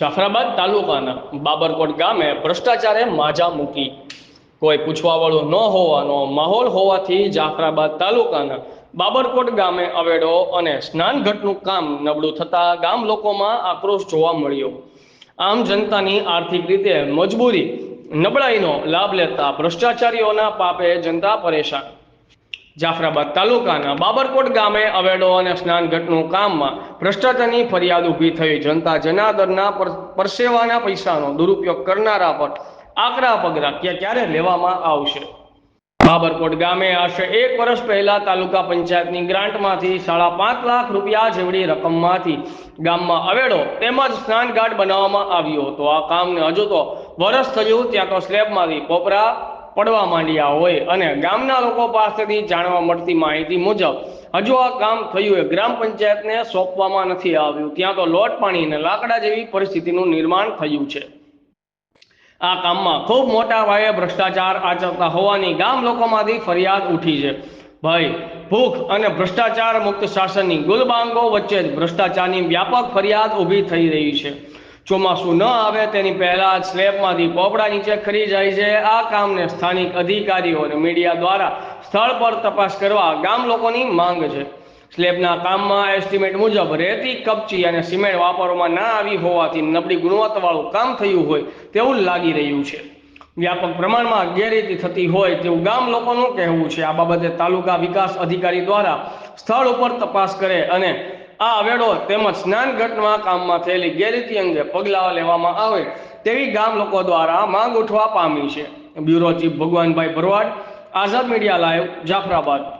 જાફરાબાદ તાલુકાના બાબરકોટ ગામે ભ્રષ્ટાચારે માજા મૂકી. કોઈ પૂછવાવાળું ન હોવાનો માહોલ હોવાથી જાફરાબાદ તાલુકાના બાબરકોટ ગામે અવેડો અને સ્નાનઘટનું કામ નબળું થતા ગામ લોકોમાં આક્રોશ જોવા મળ્યો. આમ જનતાની આર્થિક રીતે મજબૂરી, નબળાઈનો લાભ લેતા ભ્રષ્ટાચારીઓના પાપે જનતા પરેશાન. જાફરાબાદ તાલુકાના બાબરકોટ ગામે અવેડો અને સ્નાનઘટનું કામમાં ભ્રષ્ટાચારની ફરિયાદ ઊભી થઈ. જનતા જનાદરના પરસેવાના પૈસાનો દુરુપયોગ કરનારા પર આકરા પગરા ક્યારે લેવામાં આવશે? બાબરકોટ ગામે આશરે એક વર્ષ પહેલા તાલુકા પંચાયતની ગ્રાન્ટમાંથી સાડા પાંચ લાખ રૂપિયા જેવડી રકમમાંથી ગામમાં અવેડો તેમજ સ્નાનઘાટ બનાવવામાં આવ્યો હતો. આ કામને હજુ તો વર્ષ થયું, ત્યાં તો સ્લેબમાંથી કોપરા પડવા માંડ્યા હોય અને ગામના લોકો પાસેથી જાણવા મળતી માહિતી મુજબ, હજુ આ કામ થયું એ ગ્રામ પંચાયતને સોંપવામાં નથી આવ્યું. ત્યાં તો લોટ પાણી અને લાકડા જેવી પરિસ્થિતિનું નિર્માણ થયું છે. આ કામમાં ખૂબ મોટા પાયે ભ્રષ્ટાચાર આચરતા હોવાની ગામ લોકોમાંથી ફરિયાદ ઉઠી છે. ભાઈ, ભૂખ અને ભ્રષ્ટાચાર મુક્ત શાસનની ગુલબાંગો વચ્ચે જ ભ્રષ્ટાચારની વ્યાપક ફરિયાદ ઊભી થઈ રહી છે. ચોમાસું ન આવે તેની પહેલા સ્લેબમાંથી પોપડા નીચે ખરી જાય છે. આ કામને સ્થાનિક અધિકારીઓ અને મીડિયા દ્વારા સ્થળ પર તપાસ કરવા ગામ લોકોની માંગ છે. સ્લેબના કામમાં એસ્ટિમેટ મુજબ રેતી, કપચી અને સિમેન્ટ વાપરવામાં ના આવી હોવાથી નબળી ગુણવત્તાવાળું કામ થયું હોય તેવું લાગી રહ્યું છે. વ્યાપક પ્રમાણમાં ગેરરીતિ થતી હોય તેવું ગામ લોકોનું કહેવું છે. આ બાબતે તાલુકા વિકાસ અધિકારી દ્વારા સ્થળ ઉપર તપાસ કરે અને આ અવેડો તેમજ સ્નાનઘાટના કામમાં થયેલી ગેરરીતિ અંગે પગલાં લેવામાં આવે તેવી ગામ લોકો દ્વારા માંગ ઉઠવા પામી છે. Bureau chief Bhagwanbhai Bharwad, Azad media live, Jafrabad.